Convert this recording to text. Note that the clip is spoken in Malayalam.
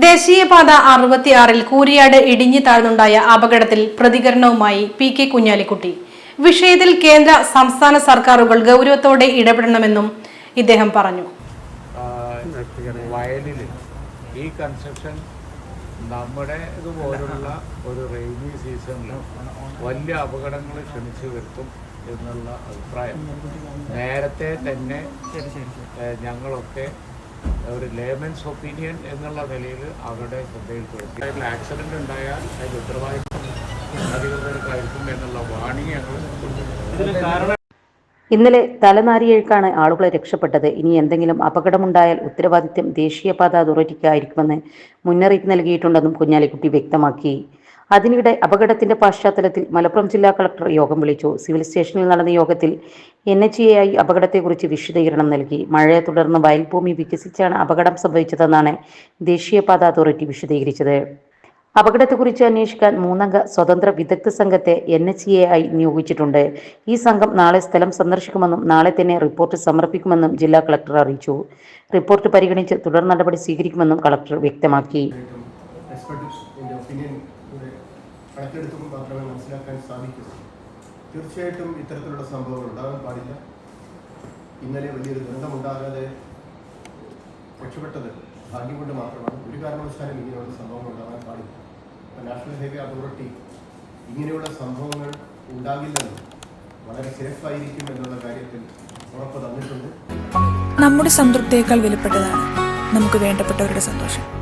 ദേശീയപാത അറുപത്തിയാറിൽ കൂരിയാട് ഇടിഞ്ഞു താഴ്ന്നുണ്ടായ അപകടത്തിൽ പ്രതികരണവുമായി പി കെ കുഞ്ഞാലിക്കുട്ടി. വിഷയത്തിൽ കേന്ദ്ര സംസ്ഥാന സർക്കാരുകൾ ഗൗരവത്തോടെ ഇടപെടണമെന്നും ഇദ്ദേഹം പറഞ്ഞു. വയലിൽ ഈ കൺസ്ട്രക്ഷൻ നമ്മുടെ ഇതുപോലുള്ള ഒരു റെയിനി സീസണിൽ വലിയ അപകടങ്ങൾ ക്ഷണിച്ചു വരുത്തും എന്നുള്ള അഭിപ്രായം. നേരത്തെ തന്നെ ഞങ്ങളൊക്കെ ഒരു ലേമൻസ് ഒപ്പീനിയൻ എന്നുള്ള നിലയിൽ അവരുടെ ശ്രദ്ധയിൽപ്പെടുത്തി അതിൽ ആക്സിഡന്റ് ഉണ്ടായാൽ അതിൽ ഉത്തരവാദിത്വം അധികൃതർക്കായിരിക്കും എന്നുള്ള വാണിംഗ് ഞങ്ങൾ ഇന്നലെ തലനാരിയേക്കാണ് ആളുകളെ രക്ഷപ്പെട്ടത്. ഇനി എന്തെങ്കിലും അപകടമുണ്ടായാൽ ഉത്തരവാദിത്യം ദേശീയപാത അതോറിറ്റിക്കായിരിക്കുമെന്ന് മുന്നറിയിപ്പ് നൽകിയിട്ടുണ്ടെന്നും കുഞ്ഞാലിക്കുട്ടി വ്യക്തമാക്കി. അതിനിടെ അപകടത്തിന്റെ പശ്ചാത്തലത്തിൽ മലപ്പുറം ജില്ലാ കളക്ടർ യോഗം വിളിച്ചു. സിവിൽ സ്റ്റേഷനിൽ നടന്ന യോഗത്തിൽ എൻ എച്ച് എ ഐ അപകടത്തെക്കുറിച്ച് വിശദീകരണം നൽകി. മഴയെ തുടർന്ന് വയൽഭൂമി വികസിച്ചാണ് അപകടം സംഭവിച്ചതെന്നാണ് ദേശീയപാത അതോറിറ്റി വിശദീകരിച്ചത്. അപകടത്തെക്കുറിച്ച് അന്വേഷിക്കാൻ മൂന്നംഗ സ്വതന്ത്ര വിദഗ്ധ സംഘത്തെ എൻ എച്ച് എ ഐ നിയോഗിച്ചിട്ടുണ്ട്. ഈ സംഘം നാളെ സ്ഥലം സന്ദർശിക്കുമെന്നും നാളെ തന്നെ റിപ്പോർട്ട് സമർപ്പിക്കുമെന്നും ജില്ലാ കളക്ടർ അറിയിച്ചു. റിപ്പോർട്ട് പരിഗണിച്ച് തുടർ നടപടി സ്വീകരിക്കുമെന്നും കളക്ടർ വ്യക്തമാക്കി. ഒപ്പീനിയൻ കൂടെ കണക്കെടുത്തുമ്പോൾ മാത്രമേ മനസ്സിലാക്കാൻ സാധിക്കൂ. തീർച്ചയായിട്ടും ഇത്തരത്തിലുള്ള സംഭവങ്ങൾ ഉണ്ടാകാൻ പാടില്ല. ഇന്നലെ വലിയൊരു ദുരന്തമുണ്ടാകാതെ രക്ഷപ്പെട്ടത് ഭാഗ്യം കൊണ്ട് മാത്രമാണ്. ഒരു കാരണവശാലും ഇങ്ങനെയുള്ള സംഭവങ്ങൾ ഉണ്ടാകാൻ പാടില്ല. നാഷണൽ ഹൈവേ അതോറിറ്റി ഇങ്ങനെയുള്ള സംഭവങ്ങൾ ഉണ്ടാകില്ലെന്നും വളരെ സേഫ് ആയിരിക്കും എന്നുള്ള കാര്യത്തിൽ ഉറപ്പ് തന്നിട്ടുണ്ട്. നമ്മുടെ സംതൃപ്തിയേക്കാൾ വിലപ്പെട്ടതാണ്. നമുക്ക് വേണ്ടപ്പെട്ടവരുടെ സന്തോഷം.